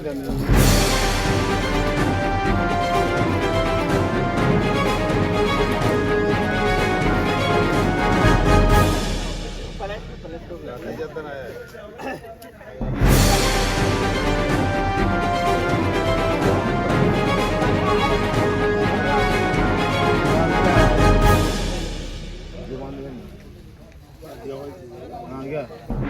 dan Yeah.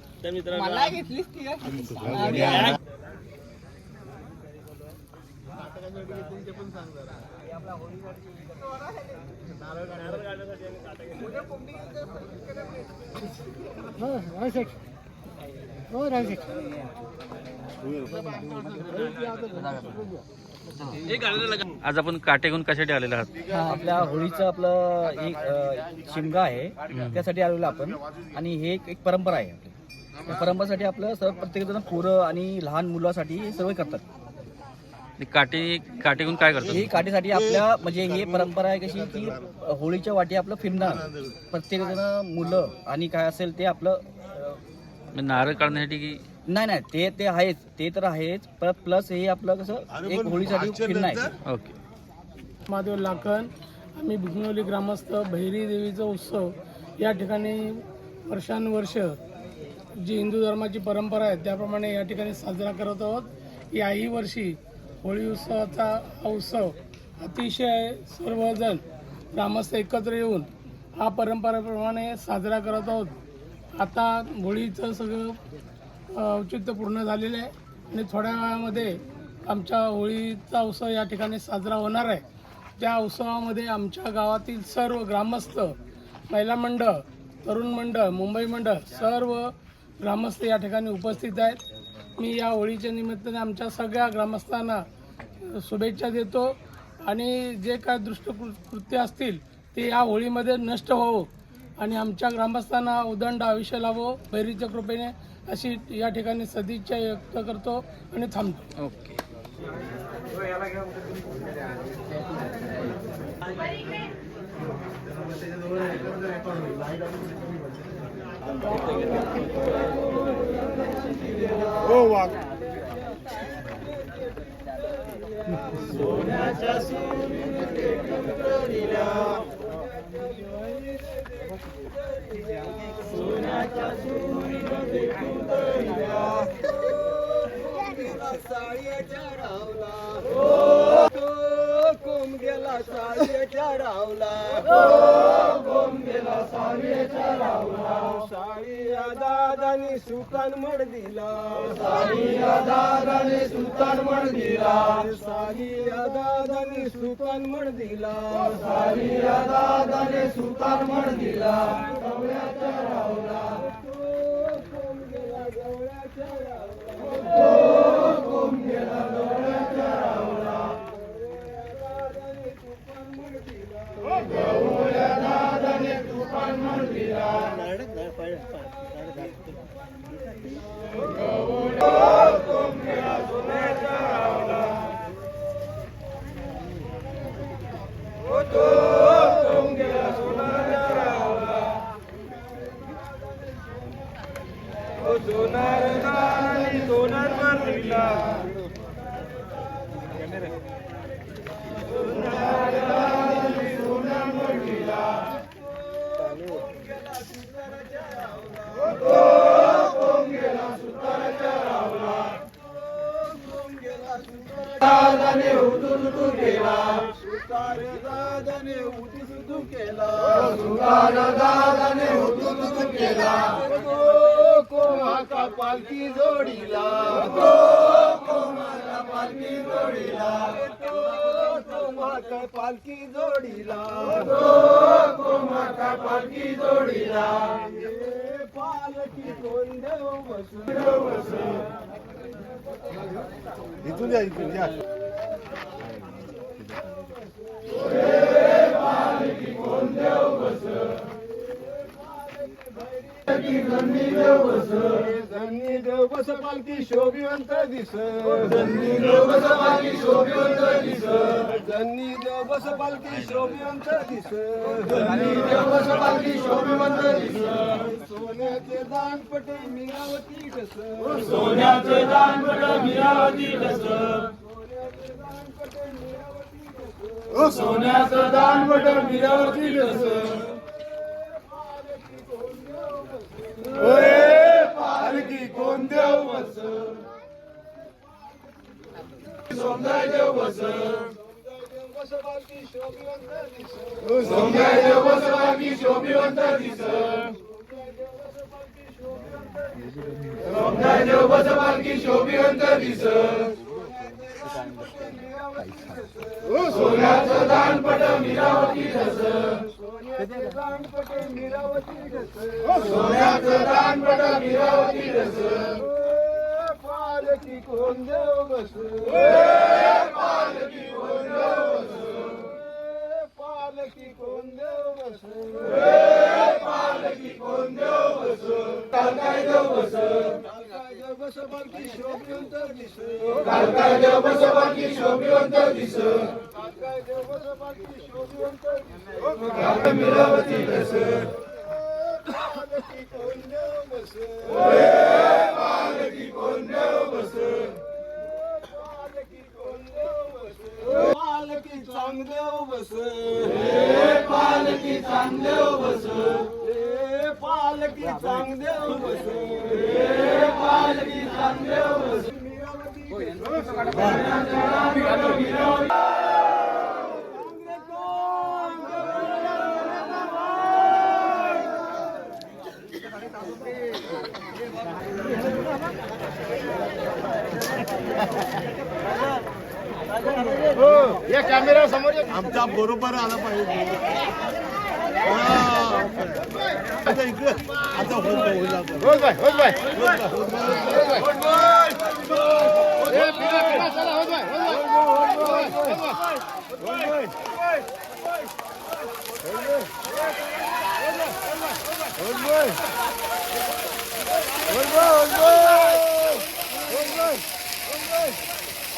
उद्या उद्या मला घेतलीस ती आज आपण काटेगून कशासाठी आलेलो आहात? हा, आपल्या होळीचं आपलं एक अ, शिमगा आहे. त्यासाठी आलेलो आपण. आणि हे एक एक परंपरा आहे आपली. परंपरेसाठी आपलं सर्व प्रत्येक जण पोरं आणि लहान मुलासाठी हे सर्व करतात. आणि काटे काटेगून काय ही करतात काठीसाठी आपल्या म्हणजे ही परंपरा आहे कशी की होळीच्या वाटी आपलं फिरणार. प्रत्येक जण मुलं आणि काय असेल ते आपलं म्हणजे नारळ काढण्यासाठी की? नाही नाही ते ते आहेच ते तर आहेच. परत प्लस हे आपलं कसं एक होळीसाठी फिरणं आहे. ओके. महादेव लाखन आम्ही भिकनवली ग्रामस्थ भैरी देवीचा उत्सव या ठिकाणी वर्षानुवर्ष जी हिंदू धर्माची परंपरा आहे त्याप्रमाणे या ठिकाणी साजरा करत आहोत. याही वर्षी होळी उत्सवाचा हा उत्सव अतिशय सर्वजण ग्रामस्थ एकत्र येऊन हा परंपरेप्रमाणे साजरा करत आहोत. आता होळीचं सगळं औचित्य पूर्ण झालेलं आहे आणि थोड्या वेळामध्ये आमच्या होळीचा उत्सव या ठिकाणी साजरा होणार आहे. त्या उत्सवामध्ये आमच्या गावातील सर्व ग्रामस्थ महिला मंडळ तरुण मंडळ मुंबई मंडळ सर्व ग्रामस्थ या ठिकाणी उपस्थित आहेत. मी या होळीच्या निमित्ताने आमच्या सगळ्या ग्रामस्थांना शुभेच्छा देतो आणि जे काय दुष्टकृत्य असतील ते या होळीमध्ये नष्ट व्हावं आणि आमच्या ग्रामस्थांना उदंड आयुष्य लावो भैरीच्या कृपेने अशी या ठिकाणी सदिच्छा व्यक्त करतो आणि थांबतो. ओके. हो वाघ कोम गेला साडीच्या रावला कोम गेला साडीच्या रावला साळीया दादानी सुकान मड दिला. साळीया दादानी सुकान मड दिला. साळीया दादानी सुकान मड दिला. साळीया दादानी सुकान मड दिला. गवळ्याच्या रावला कोम गेला गवळ्याच्या रावला कोम गवळ्या सोना सुतारदानी सोनार भरविला दादाने दादाने उतुतू केला. सुतार दादाने उतुतू केला. कोमाका पालखी जोडीला. कोमाका पालखी जोडीला. कोमाका पालखी जोडीला. कोमाका पालखी जोडीला. पालखी कोण देव बसू इथून या इथून या. धन्य देव बस पालखी शोभिवंत दिस धन्य देव बस पालखी शोभिवंत दिस धन्य देव बस पालखी शोभिवंत दिस धन्य देव बस पालखी शोभिवंत दिस सोन्याचे दानपटे मिरावती कस सोन्याचे दानपटे मिरावती कस सोन्याचे दानपटे मिरावती कस? ओए पालखी कोण देव बस? सोमदाय देव बस? सोमदाय देव बस पालखी शोभिवंत दिस. सोमदाय देव बस पालखी शोभिवंत दिस. पालकी कोण देव बस. पालकी कोण देव बस. पालकी कोण देव बस. पालकी कोण देव बस. कालकाय देव बस. कालकाय देव बस पालखी शोभिवंत दिस. कालकाय देव बस पालखी शोभिवंत दिस. कालकाय देव बस पालखी शोभिवंत दिस. काल मिरावती रस पालकी कोण देव आमचा बरोबर आला पाहिजे हा. आता इकडे आता होत नाही, होत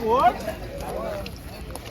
पोट